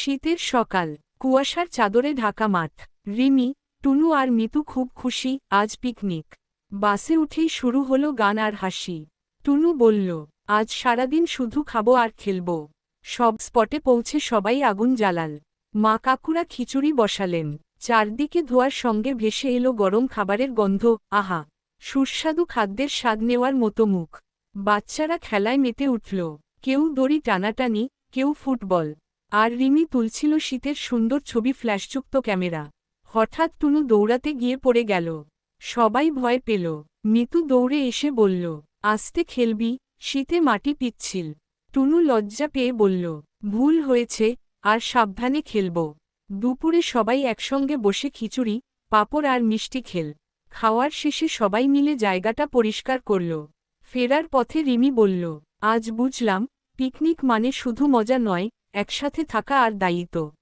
শীতের সকাল, কুয়াশার চাদরে ঢাকা মাঠ, রিমি, টুনু আর মিতু খুব খুশি, আজ পিকনিক। বাসে উঠেই শুরু হলো গান আর হাসি। টুনু বলল, আজ সারাদিন শুধু খাব আর খেলব। সব স্পটে পৌঁছে সবাই আগুন জ্বালাল। মা কাকুরা খিচুড়ি বসালেন। চারদিকে ধোয়ার সঙ্গে ভেসে এলো গরম খাবারের গন্ধ, আহা! সুস্বাদু খাদ্যের স্বাদ নেওয়ার মতো মুখ। বাচ্চারা খেলায় মেতে উঠল। কেউ দড়ি টানাটানি, কেউ ফুটবল। আর রিমি তুলছিল শীতের সুন্দর ছবি ফ্ল্যাশযুক্ত ক্যামেরা। হঠাৎ টুনু দৌড়াতে গিয়ে পড়ে গেল। সবাই ভয় পেল। মিতু দৌড়ে এসে বলল, আস্তে খেলবি, শীতে মাটি পিচ্ছিল। টুনু লজ্জা পেয়ে বলল, ভুল হয়েছে, আর সাবধানে খেলব। দুপুরে সবাই একসঙ্গে বসে খিচুড়ি, পাপড় আর মিষ্টি খেল। খাওয়ার শেষে সবাই মিলে জায়গাটা পরিষ্কার করল। ফেরার পথে রিমি বলল, আজ বুঝলাম, পিকনিক মানে শুধু মজা নয় একসাথে থাকা আর দায়িত্ব।